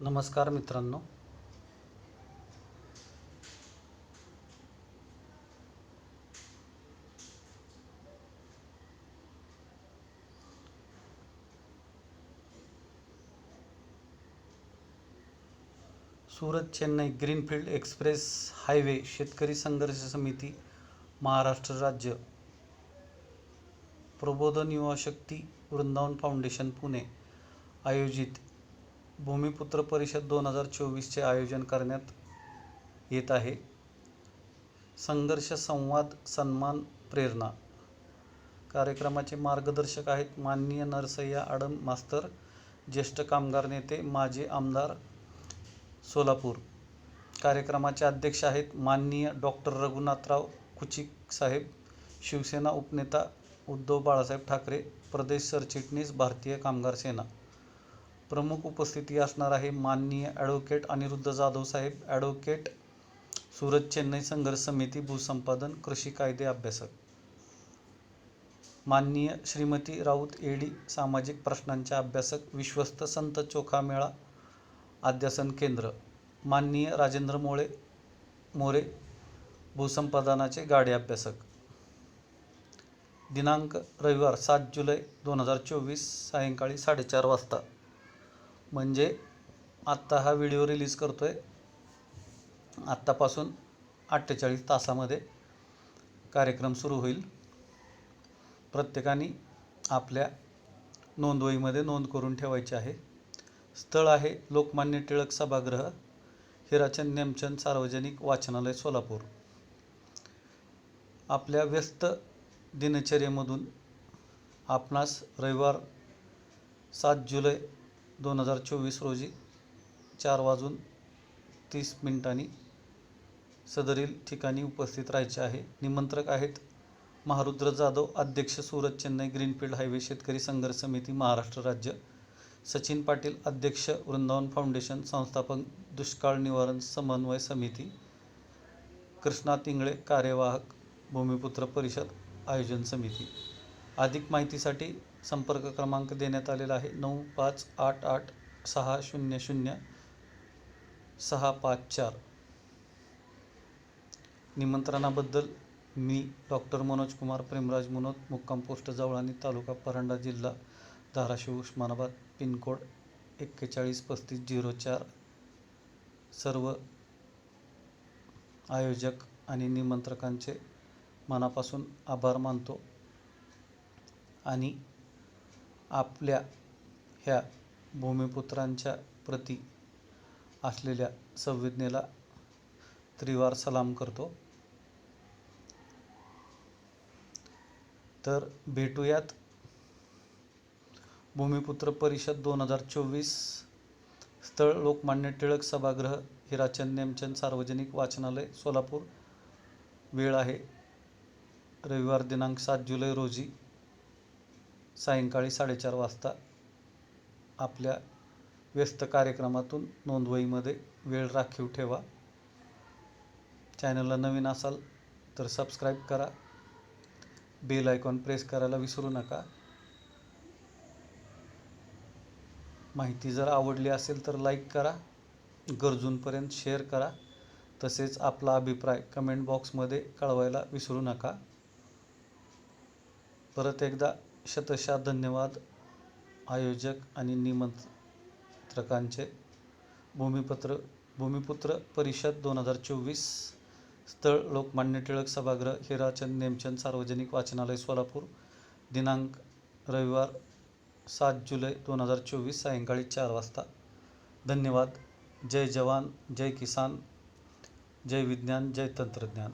नमस्कार मित्रांनो. Surat Chennai greenfield express highway शेतकरी संघर्ष समिती महाराष्ट्र राज्य. प्रबोधन युवा शक्ती वृंदावन फाउंडेशन पुणे. आयोजित भूमिपुत्र परिषद दोन हजार चोवीसचे आयोजन करण्यात येत आहे. संघर्ष संवाद सन्मान प्रेरणा कार्यक्रमाचे मार्गदर्शक आहेत माननीय नरसय्या आडम मास्तर ज्येष्ठ कामगार नेते माजी आमदार सोलापूर. कार्यक्रमाचे अध्यक्ष आहेत माननीय डॉक्टर रघुनाथराव कुचिक साहेब शिवसेना उपनेता उद्धव बाळासाहेब ठाकरे प्रदेश सरचिटणीस भारतीय कामगार सेना. प्रमुख उपस्थिती असणार आहे माननीय ॲडव्होकेट अनिरुद्ध जाधव साहेब ॲडव्होकेट सुरत चेन्नई संघर्ष समिती भूसंपादन कृषी कायदे अभ्यासक. माननीय श्रीमती राऊत एडी सामाजिक प्रश्नांच्या अभ्यासक विश्वस्त संत चोखामेळा अध्यासन केंद्र. माननीय राजेंद्र मोळे मोरे भूसंपादनाचे गाडे अभ्यासक. दिनांक रविवार सात जुलै दोन हजार चोवीस सायंकाळी साडेचार वाजता. म्हणजे आत्ता हा व्हिडिओ रिलीज करतो आहे आत्तापासून अठ्ठेचाळीस तासामध्ये कार्यक्रम सुरू होईल. प्रत्येकाने आपल्या नोंदवहीमध्ये नोंद करून ठेवायची आहे. स्थळ आहे लोकमान्य टिळक सभागृह हिराचंद नेमचंद सार्वजनिक वाचनालय सोलापूर. आपल्या व्यस्त दिनचर्येमधून आपणास रविवार सात जुलै दोन हजार चोवीस रोजी चार वाजून तीस मिनिटांनी सदरील ठिकाणी उपस्थित राहायचे आहे. निमंत्रक आहेत महारुद्र जाधव अध्यक्ष सुरत चेन्नई ग्रीनफील्ड हायवे शेतकरी संघर्ष समिती महाराष्ट्र राज्य. सचिन पाटील अध्यक्ष वृंदावन फाउंडेशन संस्थापक दुष्काळ निवारण समन्वय समिती. कृष्णा तिंगळे कार्यवाहक भूमिपुत्र परिषद आयोजन समिती. अधिक माहितीसाठी संपर्क क्रमांक देण्यात आलेला आहे. नऊ पाच आठ आठ सहा शून्य शून्य सहा पाच चार. निमंत्रणाबद्दल मी डॉक्टर मनोज कुमार प्रेमराज मनोज मुक्काम पोस्ट जवळानी तालुका परांडा जिल्हा धाराशिव उस्मानाबाद पिनकोड एक्केचाळीस पस्तीस झिरो चार. सर्व आयोजक आणि निमंत्रकांचे मनापासून आभार मानतो. आणि आपल्या ह्या भूमिपुत्रांच्या प्रती असलेल्या संवेदनेला त्रिवार सलाम करतो. तर भेटूयात भूमिपुत्र परिषद दोन हजार चोवीस स्थळ लोकमान्य टिळक सभागृह हिराचंद नेमचंद सार्वजनिक वाचनालय सोलापूर. वेळ आहे रविवार दिनांक सात जुलै रोजी. सायंकाळी साडेचार वाजता आपल्या व्यस्त कार्यक्रमातून नोंदवहीमध्ये वेळ राखीव ठेवा. चॅनलला नवीन असाल तर सबस्क्राईब करा. बेल आयकॉन प्रेस करायला विसरू नका. माहिती जर आवडली असेल तर लाईक करा. गरजूंपर्यंत शेअर करा. तसेच आपला अभिप्राय कमेंट बॉक्समध्ये कळवायला विसरू नका. परत एकदा शतशः धन्यवाद आयोजक आणि निमंत्रकांचे. भूमिपत्र भूमिपुत्र परिषद दोन हजार चोवीस स्थळ लोकमान्य टिळक सभागृह हिराचंद नेमचंद सार्वजनिक वाचनालय सोलापूर दिनांक रविवार सात जुलै दोन हजार चोवीस सायंकाळी चार वाजता. धन्यवाद. जय जवान जय किसान जय विज्ञान जय तंत्रज्ञान.